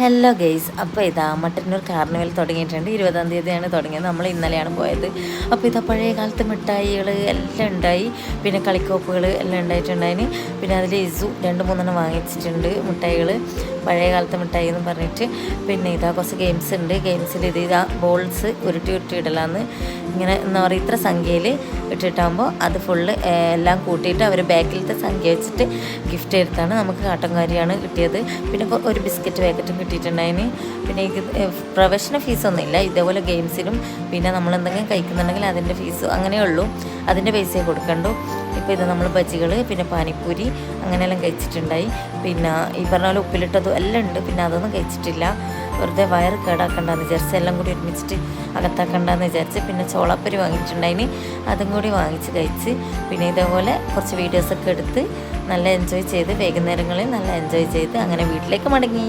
Hello guys അപ്പോൾ ഇതാ Mattannur carnival തുടങ്ങിയിട്ടുണ്ട്. ഇരുപതാം തീയതിയാണ് തുടങ്ങിയത്. നമ്മൾ ഇന്നലെയാണ് പോയത്. അപ്പോൾ ഇതാ പഴയ കാലത്ത് മിഠായികൾ എല്ലാം ഉണ്ടായി. പിന്നെ കളിക്കോപ്പുകൾ എല്ലാം ഉണ്ടായിട്ടുണ്ടായിന്. പിന്നെ അതിൽ ഇസു രണ്ട് മൂന്നെണ്ണം വാങ്ങിച്ചിട്ടുണ്ട് മിഠായികൾ. പഴയ കാലത്തെ മിഠായി എന്ന് പറഞ്ഞിട്ട്. പിന്നെ ഇതാ കുറച്ച് ഗെയിംസ് ഉണ്ട്. ഗെയിംസിൽ ഇത് ഇതാ ബോൾസ് ഉരുട്ടി ഉരുട്ടി ഇടലാന്ന്. ഇങ്ങനെ എന്താ പറയുക ഇത്ര സംഖ്യയിൽ ഇട്ടിട്ടാകുമ്പോൾ അത് ഫുള്ള് എല്ലാം കൂട്ടിയിട്ട് അവർ ബാക്കിലത്തെ സംഖ്യ വെച്ചിട്ട് ഗിഫ്റ്റ് എടുത്താണ് നമുക്ക് കാട്ടൻകാരിയാണ് കിട്ടിയത്. പിന്നെ ഒരു ബിസ്ക്കറ്റ് പാക്കറ്റും കിട്ടിയിട്ടുണ്ടായിന്. പിന്നെ പ്രൊഫഷണൽ ഫീസൊന്നും ഇല്ല ഇതേപോലെ ഗെയിംസിനും പിന്നെ നമ്മൾ എന്തെങ്കിലും കഴിക്കുന്നുണ്ടെങ്കിൽ അതിന്റെ ഫീസ് അങ്ങനെയേ ഉള്ളൂ അതിന്റെ പൈസയെ കൊടുക്കണ്ടു. ഇപ്പോൾ ഇത് നമ്മൾ ബജികൾ പിന്നെ പാനിപ്പൂരി അങ്ങനെയെല്ലാം കഴിച്ചിട്ടുണ്ടായി. പിന്നെ ഈ പറഞ്ഞ പോലെ ഉപ്പിലിട്ടതും എല്ലാം ഉണ്ട്. പിന്നെ അതൊന്നും കഴിച്ചിട്ടില്ല. വെറുതെ വയറ് കേടാക്കണ്ടെന്ന് വിചാരിച്ച് എല്ലാം കൂടി ഒരുമിച്ചിട്ട് അകത്താക്കണ്ടെന്ന് വിചാരിച്ച് പിന്നെ ചോളപ്പരി വാങ്ങിയിട്ടുണ്ടായിന്. അതും കൂടി വാങ്ങിച്ച് കഴിച്ച് പിന്നെ ഇതേപോലെ കുറച്ച് വീഡിയോസൊക്കെ എടുത്ത് നല്ല എൻജോയ് ചെയ്ത് വൈകുന്നേരങ്ങളിൽ നല്ല എൻജോയ് ചെയ്ത് അങ്ങനെ വീട്ടിലേക്ക് മടങ്ങി.